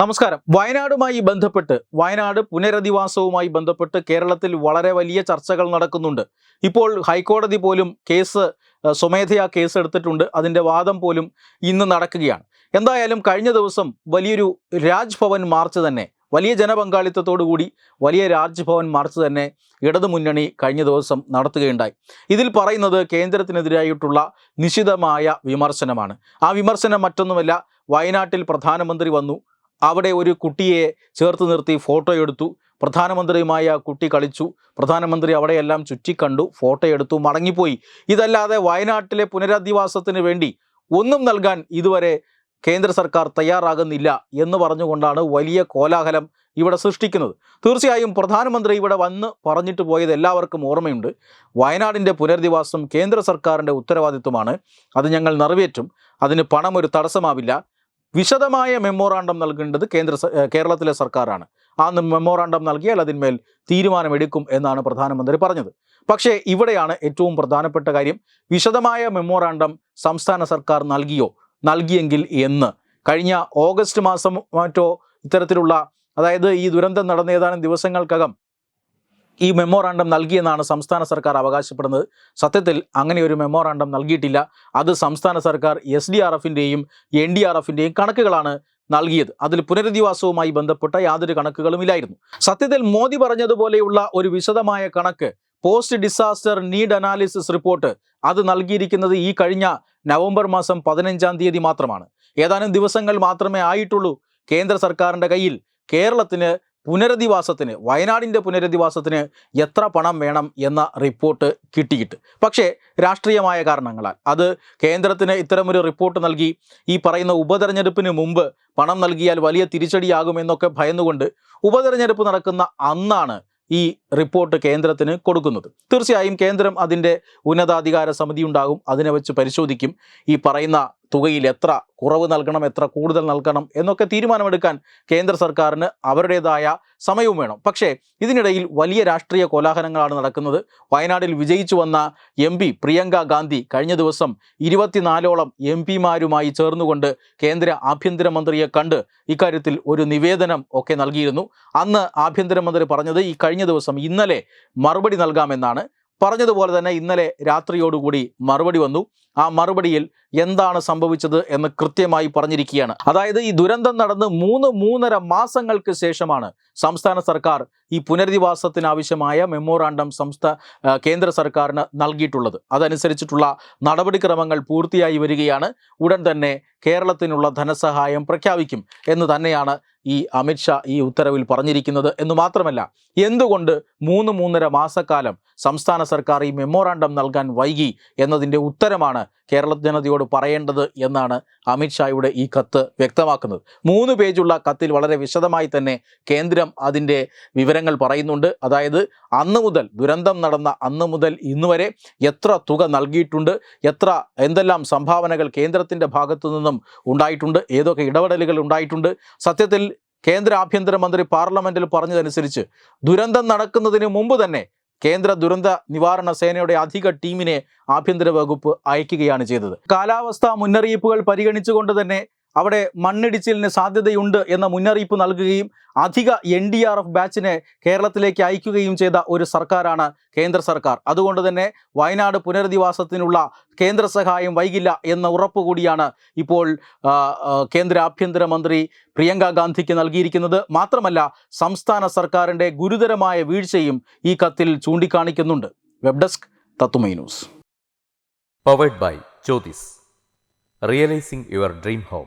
നമസ്കാരം. വയനാടുമായി ബന്ധപ്പെട്ട് വയനാട് പുനരധിവാസവുമായി ബന്ധപ്പെട്ട് കേരളത്തിൽ വളരെ വലിയ ചർച്ചകൾ നടക്കുന്നുണ്ട്. ഇപ്പോൾ ഹൈക്കോടതി പോലും കേസ് സ്വമേധയാ കേസ് എടുത്തിട്ടുണ്ട് അതിന്റെ വാദം പോലും ഇന്ന് നടക്കുകയാണ്. എന്തായാലും കഴിഞ്ഞ ദിവസം വലിയൊരു രാജ്ഭവൻ മാർച്ച് തന്നെ വലിയ ജനപങ്കാളിത്തത്തോടു കൂടി വലിയ രാജ്ഭവൻ മാർച്ച് തന്നെ ഇടതുമുന്നണി കഴിഞ്ഞ ദിവസം നടത്തുകയുണ്ടായി. ഇതിൽ പറയുന്നത് കേന്ദ്രത്തിനെതിരായിട്ടുള്ള നിശിതമായ വിമർശനമാണ്. ആ വിമർശനം മറ്റൊന്നുമല്ല വയനാട്ടിൽ പ്രധാനമന്ത്രി വന്നു അവിടെ ഒരു കുട്ടിയെ ചേർത്ത് നിർത്തി ഫോട്ടോ എടുത്തു. പ്രധാനമന്ത്രിയുമായി ആ കുട്ടി കളിച്ചു. പ്രധാനമന്ത്രി അവിടെയെല്ലാം ചുറ്റിക്കണ്ടു. ഫോട്ടോ എടുത്തു മടങ്ങിപ്പോയി. ഇതല്ലാതെ വയനാട്ടിലെ പുനരധിവാസത്തിന് വേണ്ടി ഒന്നും നൽകാൻ ഇതുവരെ കേന്ദ്ര സർക്കാർ തയ്യാറാകുന്നില്ല എന്ന് പറഞ്ഞുകൊണ്ടാണ് വലിയ കോലാഹലം ഇവിടെ സൃഷ്ടിക്കുന്നത്. തീർച്ചയായും പ്രധാനമന്ത്രി ഇവിടെ വന്ന് പറഞ്ഞിട്ട് പോയത് എല്ലാവർക്കും ഓർമ്മയുണ്ട്. വയനാടിന്റെ പുനരധിവാസം കേന്ദ്ര സർക്കാരിന്റെ ഉത്തരവാദിത്വമാണ്. അത് ഞങ്ങൾ നിറവേറ്റും. അതിന് പണം ഒരു തടസ്സമാവില്ല. വിശദമായ മെമ്മോറാണ്ടം നൽകേണ്ടത് കേന്ദ്ര കേരളത്തിലെ സർക്കാരാണ്. ആ മെമ്മോറാണ്ടം നൽകിയാൽ അതിന്മേൽ തീരുമാനമെടുക്കും എന്നാണ് പ്രധാനമന്ത്രി പറഞ്ഞത്. പക്ഷേ ഇവിടെയാണ് ഏറ്റവും പ്രധാനപ്പെട്ട കാര്യം. വിശദമായ മെമ്മോറാണ്ടം സംസ്ഥാന സർക്കാർ നൽകിയോ? നൽകിയെങ്കിൽ എന്ന്. കഴിഞ്ഞ ഓഗസ്റ്റ് മാസം മറ്റോ ഇത്തരത്തിലുള്ള അതായത് ഈ ദുരന്തം നടന്ന ഏതാനും ദിവസങ്ങൾക്കകം ഈ മെമ്മോറാണ്ടം നൽകിയെന്നാണ് സംസ്ഥാന സർക്കാർ അവകാശപ്പെടുന്നത്. സത്യത്തിൽ അങ്ങനെ ഒരു മെമ്മോറാണ്ടം നൽകിയിട്ടില്ല. അത് സംസ്ഥാന സർക്കാർ എസ് ഡി ആർ എഫിന്റെയും എൻ ഡി ആർ എഫിന്റെയും കണക്കുകളാണ് നൽകിയത്. അതിൽ പുനരധിവാസവുമായി ബന്ധപ്പെട്ട യാതൊരു കണക്കുകളും ഇല്ലായിരുന്നു സത്യത്തിൽ മോദി പറഞ്ഞതുപോലെയുള്ള ഒരു വിശദമായ കണക്ക് post disaster need analysis report അത് നൽകിയിരിക്കുന്നത് ഈ കഴിഞ്ഞ നവംബർ മാസം പതിനഞ്ചാം തീയതി മാത്രമാണ്. ഏതാനും ദിവസങ്ങൾ മാത്രമേ ആയിട്ടുള്ളൂ കേന്ദ്ര സർക്കാരിന്റെ കയ്യിൽ കേരളത്തിന് പുനരധിവാസത്തിന് വയനാടിന്റെ പുനരധിവാസത്തിന് എത്ര പണം വേണം എന്ന റിപ്പോർട്ട് കിട്ടിയിട്ട്. പക്ഷേ രാഷ്ട്രീയമായ കാരണങ്ങളാൽ അത് കേന്ദ്രത്തിന് ഇത്തരമൊരു റിപ്പോർട്ട് നൽകി ഈ പറയുന്ന ഉപതെരഞ്ഞെടുപ്പിന് മുമ്പ് പണം നൽകിയാൽ വലിയ തിരിച്ചടിയാകുമെന്നൊക്കെ ഭയന്നുകൊണ്ട് ഉപതെരഞ്ഞെടുപ്പ് നടക്കുന്ന അന്നാണ് ഈ റിപ്പോർട്ട് കേന്ദ്രത്തിന് കൊടുക്കുന്നത്. തീർച്ചയായും കേന്ദ്രം അതിന്റെ ഉന്നതാധികാര സമിതി ഉണ്ടാകും അതിനെ വെച്ച് പരിശോധിക്കും. ഈ പറയുന്ന തുകയിൽ എത്ര കുറവ് നൽകണം എത്ര കൂടുതൽ നൽകണം എന്നൊക്കെ തീരുമാനമെടുക്കാൻ കേന്ദ്ര സർക്കാരിന് അവരുടേതായ സമയവും വേണം. പക്ഷേ ഇതിനിടയിൽ വലിയ രാഷ്ട്രീയ കോലാഹലങ്ങളാണ് നടക്കുന്നത്. വയനാട്ടിൽ വിജയിച്ചു വന്ന എം പി പ്രിയങ്ക ഗാന്ധി കഴിഞ്ഞ ദിവസം ഇരുപത്തിനാലോളം എം പിമാരുമായി ചേർന്നുകൊണ്ട് കേന്ദ്ര ആഭ്യന്തരമന്ത്രിയെ കണ്ട് ഇക്കാര്യത്തിൽ ഒരു നിവേദനം ഒക്കെ നൽകിയിരുന്നു. അന്ന് ആഭ്യന്തരമന്ത്രി പറഞ്ഞത് ഈ കഴിഞ്ഞ ദിവസം ഇന്നലെ മറുപടി നൽകാമെന്നാണ്. പറഞ്ഞതുപോലെ തന്നെ ഇന്നലെ രാത്രിയോടുകൂടി മറുപടി വന്നു. ആ മറുപടിയിൽ എന്താണ് സംഭവിച്ചത് എന്ന് കൃത്യമായി പറഞ്ഞിരിക്കുകയാണ്. അതായത് ഈ ദുരന്തം നടന്ന് മൂന്ന് മൂന്നര മാസങ്ങൾക്ക് ശേഷമാണ് സംസ്ഥാന സർക്കാർ ഈ പുനരധിവാസത്തിനാവശ്യമായ മെമ്മോറാണ്ടം സംസ്ഥാന കേന്ദ്ര സർക്കാരിന് നൽകിയിട്ടുള്ളത്. അതനുസരിച്ചിട്ടുള്ള നടപടിക്രമങ്ങൾ പൂർത്തിയായി വരികയാണ്. ഉടൻ തന്നെ കേരളത്തിനുള്ള ധനസഹായം പ്രഖ്യാപിക്കും എന്ന് തന്നെയാണ് ഈ അമിത്ഷാ ഈ ഉത്തരവിൽ പറഞ്ഞിരിക്കുന്നത് എന്ന് മാത്രമല്ല എന്തുകൊണ്ട് മൂന്ന് മൂന്നര മാസക്കാലം സംസ്ഥാന സർക്കാർ ഈ മെമ്മോറാണ്ടം നൽകാൻ വൈകി എന്നതിന്റെ ഉത്തരമാണ് കേരള ജനതയോട് പറയേണ്ടത് എന്നാണ് അമിത്ഷായുടെ ഈ കത്ത് വ്യക്തമാക്കുന്നത്. മൂന്ന് പേജുള്ള കത്തിൽ വളരെ വിശദമായി തന്നെ കേന്ദ്രം അതിന്റെ വിവരങ്ങൾ പറയുന്നുണ്ട്. അതായത് അന്ന് മുതൽ ദുരന്തം നടന്ന അന്ന് മുതൽ ഇന്ന് വരെ എത്ര തുക നൽകിയിട്ടുണ്ട് എത്ര എന്തെല്ലാം സംഭാവനകൾ കേന്ദ്രത്തിന്റെ ഭാഗത്തു നിന്നും ഉണ്ടായിട്ടുണ്ട് ഏതൊക്കെ ഇടപെടലുകൾ ഉണ്ടായിട്ടുണ്ട്. സത്യത്തിൽ കേന്ദ്ര ആഭ്യന്തരമന്ത്രി പാർലമെന്റിൽ പറഞ്ഞതനുസരിച്ച് ദുരന്തം നടക്കുന്നതിന് മുമ്പ് തന്നെ കേന്ദ്ര ദുരന്ത നിവാരണ സേനയുടെ അധിക ടീമിനെ ആഭ്യന്തര വകുപ്പ് അയക്കുകയാണ് ചെയ്തത്. കാലാവസ്ഥാ മുന്നറിയിപ്പുകൾ പരിഗണിച്ചുകൊണ്ട് തന്നെ അവിടെ മണ്ണിടിച്ചിലിന് സാധ്യതയുണ്ട് എന്ന മുന്നറിയിപ്പ് നൽകുകയും അധിക എൻ ഡി ആർ എഫ് ബാച്ചിനെ കേരളത്തിലേക്ക് അയക്കുകയും ചെയ്ത ഒരു സർക്കാരാണ് കേന്ദ്ര സർക്കാർ. അതുകൊണ്ട് തന്നെ വയനാട് പുനരധിവാസത്തിനുള്ള കേന്ദ്ര സഹായം വൈകില്ല എന്ന ഉറപ്പ് കൂടിയാണ് ഇപ്പോൾ കേന്ദ്ര ആഭ്യന്തരമന്ത്രി പ്രിയങ്ക ഗാന്ധിക്ക് നൽകിയിരിക്കുന്നത്. മാത്രമല്ല സംസ്ഥാന സർക്കാരിന്റെ ഗുരുതരമായ വീഴ്ചയും ഈ കത്തിൽ ചൂണ്ടിക്കാണിക്കുന്നുണ്ട്. വെബ് ഡെസ്ക് തത്തുമൈ news. Powered by Jyothis realising your dream home